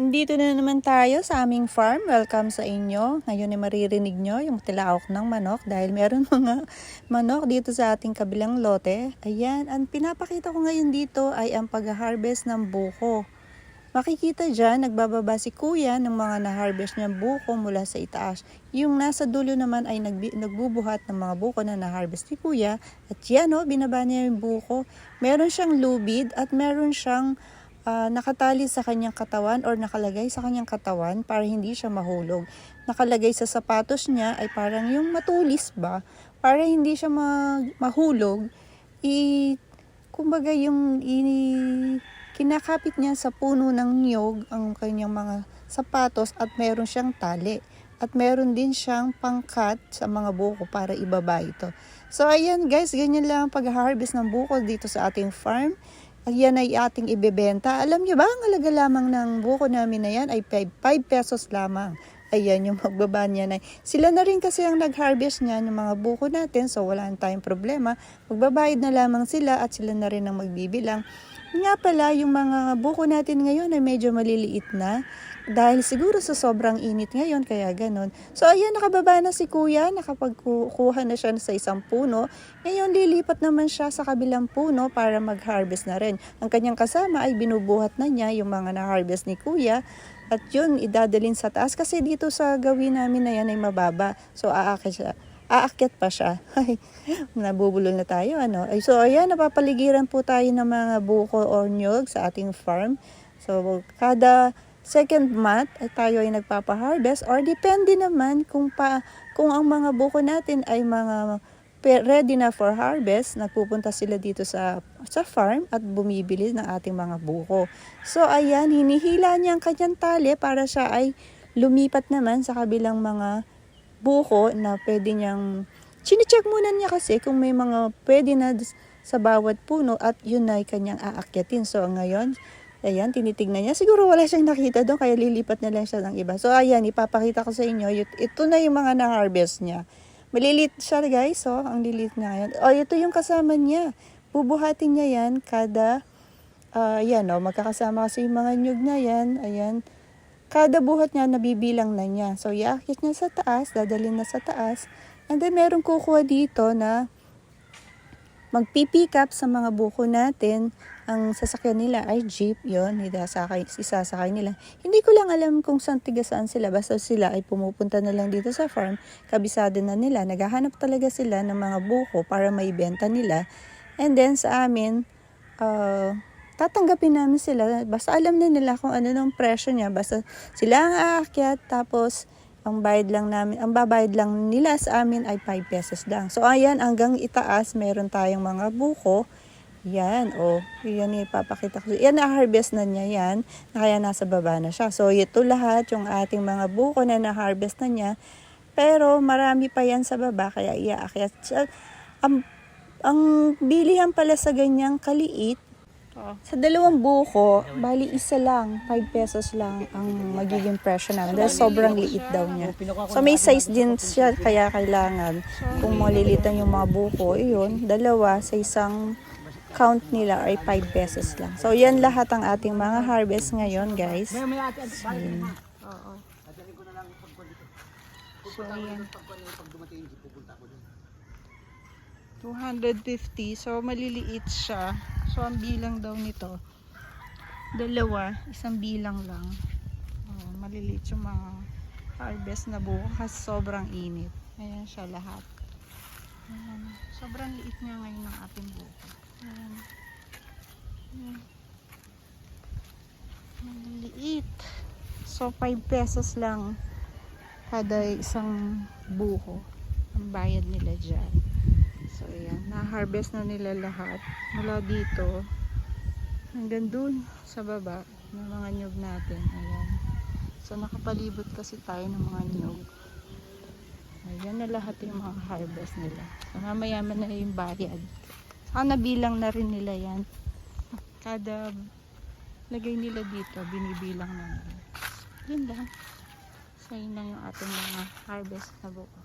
Nandito na naman tayo sa aming farm. Welcome sa inyo. Ngayon ay maririnig nyo yung tilaok ng manok dahil meron mga manok dito sa ating kabilang lote. Ayan, ang pinapakita ko ngayon dito ay ang pag-harvest ng buko. Makikita dyan, nagbababa si kuya ng mga na-harvest niyang buko mula sa itaas. Yung nasa dulo naman ay nagbubuhat ng mga buko na na-harvest ni kuya. At yan o, binaba niya yung buko. Meron siyang lubid at meron siyang ah, nakatali sa kanyang katawan or nakalagay sa kanyang katawan para hindi siya mahulog. Nakalagay sa sapatos niya ay parang yung matulis ba, para hindi siya ma- mahulog, i kumbaga yung i, kinakapit niya sa puno ng niyog ang kanyang mga sapatos at meron siyang tali. At meron din siyang pangkat sa mga buko para ibaba ito. So ayan guys, ganyan lang ang pag-harvest ng buko dito sa ating farm. At yan ay ating ibebenta. Alam niyo ba, ang alaga lamang ng buko namin na yan ay 5, 5 pesos lamang. Ayan yung magbaba niya na. Sila na rin kasi ang nag-harvest niya ng mga buko natin so wala tayong problema. Magbabayad na lamang sila at sila na rin ang magbibilang. Nga pala, yung mga buko natin ngayon ay medyo maliliit na. Dahil siguro sa sobrang init ngayon, kaya ganun. So ayan, nakababa na si kuya, nakapagkuha na siya sa isang puno. Ngayon, lilipat naman siya sa kabilang puno para mag-harvest na rin. Ang kanyang kasama ay binubuhat na niya yung mga na-harvest ni kuya. At yun, idadalin sa taas kasi dito sa gawin namin na yan ay mababa. So aakyat siya. Aakyat pa siya. Ay, nabubulol na tayo. Ano? So ayan, napapaligiran po tayo ng mga buko or nyog sa ating farm. So kada second month ay tayo ay nagpapa-harvest or depende naman kung pa kung ang mga buko natin ay mga ready na for harvest, nagpupunta sila dito sa sa farm at bumibili ng ating mga buko. So ayan, hinihila niya ang kanyang tali para siya ay lumipat naman sa kabilang mga buko na pwede niyang Chine-check muna niya kasi kung may mga pwede na sa bawat puno at yun ay kanyang aakyatin. So ngayon, ayan, tinitignan niya. Siguro wala siyang nakita doon kaya lilipat na lang siya ng iba. So ayan, ipapakita ko sa inyo. Ito na yung mga na-harvest niya. Malilit siya guys, so ang lilit niya ngayon. O, ito yung kasama niya. Bubuhatin niya yan kada, ah yan o, magkakasama kasi yung mga nyug na yan. Ayan, kada buhat niya nabibilang na niya. So, iaakit niya sa taas, dadalhin na sa taas. And then, meron kukuha dito na magpipick up sa mga buko natin. Ang sasakyan nila ay jeep, yon isasakay, isasakay nila. Hindi ko lang alam kung saan tiga saan sila. Basta sila ay pumupunta na lang dito sa farm. Kabisado na nila. Naghahanap talaga sila ng mga buko para maibenta nila. And then, sa amin, uh, tatanggapin namin sila. Basta alam na nila kung ano ng presyo niya. Basta sila ang aakyat. Tapos, ang bayad lang namin, ang babayad lang nila sa amin ay 5 pesos lang. So, ayan, hanggang itaas, meron tayong mga buko. Yan, oh, yan ipapakita ko. Yan, na-harvest na niya yan, na kaya nasa baba na siya. So, ito lahat, yung ating mga buko na na-harvest na niya. Pero, marami pa yan sa baba, kaya iaakyat siya. Ang, ang bilihan pala sa ganyang kaliit, sa dalawang buko, bali isa lang, 5 pesos lang ang magiging presyo namin. Dahil sobrang liit daw niya. So may size din siya, kaya kailangan kung malilitan yung mga buko, yun, dalawa sa isang count nila ay 5 pesos lang. So yan lahat ang ating mga harvest ngayon, guys. Ayun. Oo. So, ayan. 250. So, maliliit siya. So, ang bilang daw nito, dalawa, isang bilang lang. Oh, maliliit yung mga harvest na buko kasi sobrang init. Ayan siya lahat. Ayan. Sobrang liit nga ngayon ng ating buko. Ayan. Maliliit. So, 5 pesos lang kada isang buko ang bayad nila dyan. So, ayan. Na-harvest na nila lahat. Mula dito hanggang dun sa baba ng mga nyug natin. Ayan. So, nakapalibot kasi tayo ng mga nyug. Ayan na lahat yung mga harvest nila. So, mamayaman na yung bayad. Saka nabilang na rin nila yan. Kada lagay nila dito, binibilang na nila. Yun lang. So, yun lang yung ating mga harvest na buko.